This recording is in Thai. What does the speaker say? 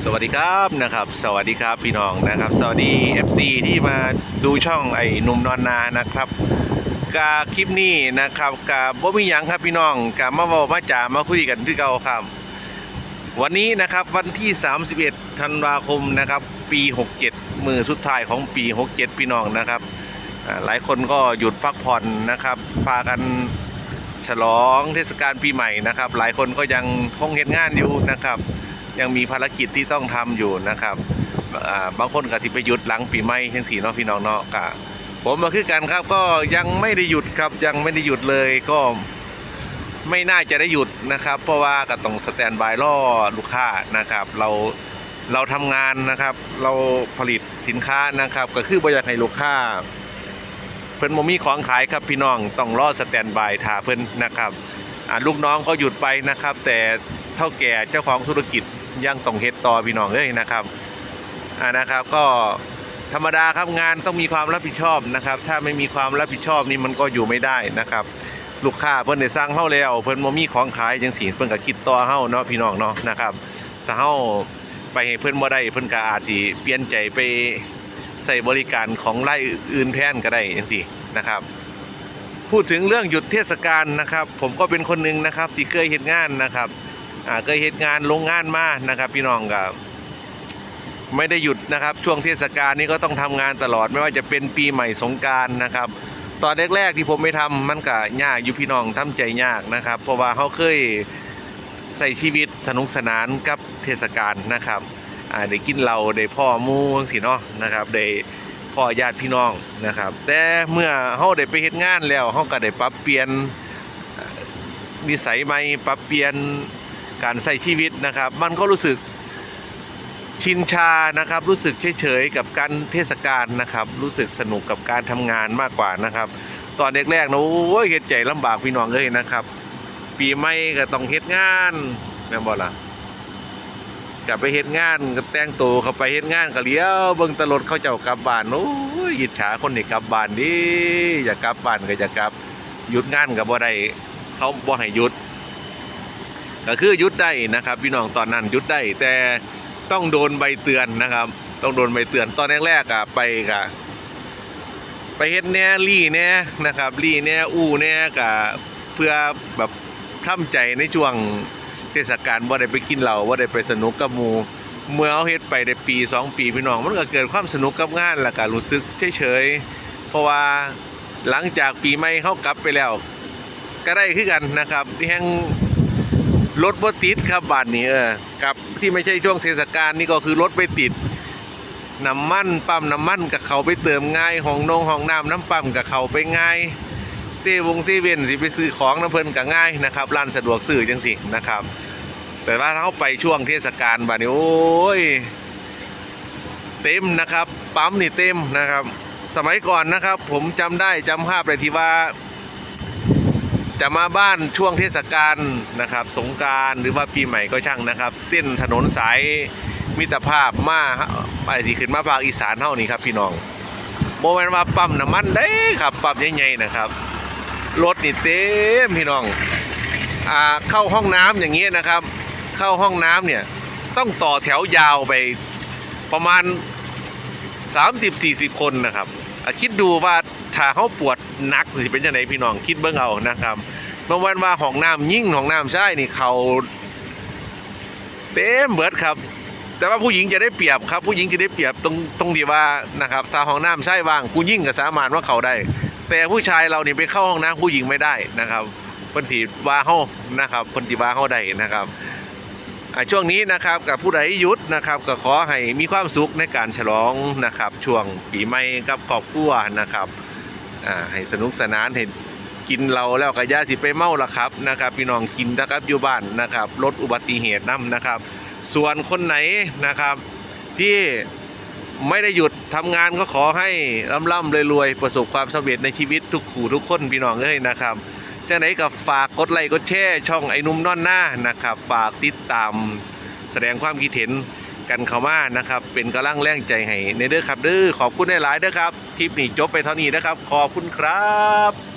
สวัสดีครับนะครับ สวัสดีครับพี่น้องนะครับ สวัสดี FC ที่มาดูช่องไอ้หนุ่มนอนนานะครับกาคลิปนี้นะครับกาบ่มีหยังครับพี่น้องกามาเว้ามาจ๋ามาคุยกันที่เก่าครับวันนี้นะครับวันที่ 31 ธันวาคมนะครับปี 67 มือสุดท้ายของปี 67 พี่น้องนะครับหลายคนก็หยุดพักผ่อนนะครับพากันฉลองเทศกาลปีใหม่นะครับ หลายคนก็ยังคงเห็นงานอยู่นะครับ ยังมีภารกิจที่ต้องทำอยู่นะครับบางคนก็สิไปหยุดหลังปีใหม่ทั้งสี่เนาะพี่น้องเนาะกะผมมาคือกันครับก็ยังไม่ได้หยุดครับยังไม่ได้หยุดเลยก็ไม่น่าจะได้หยุดนะครับ เพราะว่าก็ต้องสแตนบายรอลูกค้านะครับ เราเราทำงานนะครับ เราผลิตสินค้านะครับ ก็คือบริษัทให้ลูกค้าเพิ่นบ่มีของขายครับพี่น้องต้องรอสแตนบายถาเพิ่นนะครับลูกน้องก็หยุดไปนะครับ แต่เท่าแก่เจ้าของธุรกิจ ยังต้องเฮ็ดต่อพี่น้องเอ้ยนะครับอ่านะครับก็ธรรมดาครับงานต้องมีความรับผิดชอบนะครับ ถ้าไม่มีความรับผิดชอบนี่มันก็อยู่ไม่ได้นะครับ ลูกค้าเพิ่นได้สั่งเฮาแล้ว เพิ่นบ่มีของขายจังซี่เพิ่นก็คิดต่อเฮาเนาะพี่น้องเนาะนะครับถ้าเฮาไปให้เพิ่นบ่ได้เพิ่นก็อาจสิเปลี่ยนใจไปใส่บริการของไรายอื่นแทนก็ได้จังซี่นะครับ พูดถึงเรื่องหยุดเทศกาลนะครับ ผมก็เป็นคนหนึ่งนะครับที่เคยเฮ็ดงานนะครับ อ่าเคยเฮ็ดงานโรงงานมานะครับ พี่น้องก็ไม่ได้หยุดนะครับ ช่วงเทศกาลนี้ก็ต้องทำงานตลอดไม่ว่าจะเป็นปีใหม่สงการนะครับ ตอนแรกๆที่ผมไปทำมันก็ยากอยู่พี่น้องทำใจยากนะครับ เพราะว่าเขาเคยใส่ชีวิตสนุกสนานกับเทศกาลนะครับอ่าได้กินเหล้าได้พ่อมูสิเนาะนะครับได้พ่อญาติพี่น้องนะครับ แต่เมื่อเขาได้ไปเฮ็ดงานแล้วเขาก็ได้ปรับเปลี่ยนนิสัยใหม่ปรับเปลี่ยน การใส่ชีวิตนะครับ มันก็รู้สึกชินชานะครับ รู้สึกเฉยๆกับการเทศกาลนะครับ รู้สึกสนุกกับการทำงานมากกว่านะครับ ตอนแรกๆนะโอ้ยเฮ็ดใจลำบากพี่น้องเลยนะครับ ปีใหม่ก็ต้องเฮ็ดงานแม่บ่ล่ะกลับไปเฮ็ดงานก็แต่งตัวเข้าไปเฮ็ดงานก็เลี้ยวเบิ่งตลดเขาเจ้ากลับบ้านโอ้ยอิจฉาคนที่กลับบ้านดิอยากกลับบ้านก็จะกลับหยุดงานก็บ่ได้เขาบ่ให้หยุด ก็คือหยุดได้นะครับ พี่น้องตอนนั้นหยุดได้แต่ต้องโดนใบเตือนนะครับ ต้องโดนใบเตือนตอนแรกๆอะไปกะไปเฮ็ดแน่รี่แน่นะครับรี่แน่อู้แน่กะเพื่อแบบทำใจในช่วงเทศกาลว่าได้ไปกินเหล้าว่าได้ไปสนุกกับหมูเมื่อเอาเฮ็ดไปได้ปีสองปีพี่น้องมันก็เกิดความสนุกกับงานแล้วก็รู้สึกเฉยๆเพราะว่าหลังจากปีใหม่เขากลับไปแล้ว ก็ได้คือกันนะครับที่แห่ง รถบ่ติดครับบาทนี้เออกับที่ไม่ใช่ช่วงเทศกาลนี่ก็คือรถไปติดน้ำมันปั๊มน้ำมันกับเขาไปเติมง่ายห้องนงห้องน้ำน้ำปั๊มกับเขาไปง่ายเซวงเซเว่นสิไปซื้อของน้ำเพลินก็ง่ายนะครับร้านสะดวกซื้อจังสินะครับ แต่ว่าเขาไปช่วงเทศกาลบาดนี้โอ้ยเต็มนะครับปั๊มนี่เต็มนะครับ สมัยก่อนนะครับ ผมจำได้จำภาพเลยที่ว่า จะมาบ้านช่วงเทศกาลนะครับ สงการหรือว่าปีใหม่ก็ช่างนะครับ เส้นถนนสายมิตรภาพมาไปที่ขึ้นมาภาคอีสานเท่านี้ครับพี่น้องโมเมนว่าปั๊มน้ำมันได้ครับปั๊มใหญ่ๆนะครับรถนี่เต็มพี่น้องอ่าเข้าห้องน้ำอย่างเงี้ยนะครับ เข้าห้องน้ำเนี่ยต้องต่อแถวยาวไปประมาณ 30-40 คนนะครับ คิดดูว่าถ้าเขาปวดหนักสิเป็นยังไงพี่น้องคิดเบิ่งเอานะครับเมื่อวันว่าห้องน้ำยิ่งห้องน้ำใช่นี่เขาเต็มเบิดครับ แต่ว่าผู้หญิงจะได้เปรียบครับ ผู้หญิงจะได้เปรียบตรงตรงที่ว่านะครับถ้าห้องน้ำใช่ว่างผู้ยิ่งก็สามารถว่าเขาได้ แต่ผู้ชายเรานี่ไปเข้าห้องน้ำผู้หญิงไม่ได้นะครับพิ่นสีว่าเฮานะครับพิ่นสิว่าเฮาได้นะครับ ช่วงนี้นะครับกับผู้ใดหยุดนะครับก็ขอให้มีความสุขในการฉลองนะครับ ช่วงปีใหม่กับครอบครัวนะครับให้สนุกสนานให้กินเราแล้วก็ย่าสิไปเมาละครับนะครับ พี่น้องกินนะครับอยู่บ้านนะครับลดอุบัติเหตุนํนะครับ ส่วนคนไหนนะครับที่ไม่ได้หยุดทำงานก็ขอให้ร่ำร่ำรวยๆประสบความสำเร็จในชีวิตทุกขู่ทุกคนพี่น้องเอ้ยนะครับ จังไหนก็ฝากกดไลค์กดแชร์ช่องไอ้นุ่มนอนหน้านะครับ ฝากติดตามแสดงความคิดเห็นกันเข้ามานะครับ เป็นกำลังแรงใจให้ในเด้อครับเด้อขอบคุณหลายๆเด้อครับ คลิปนี้จบไปเท่านี้นะครับ ขอบคุณครับ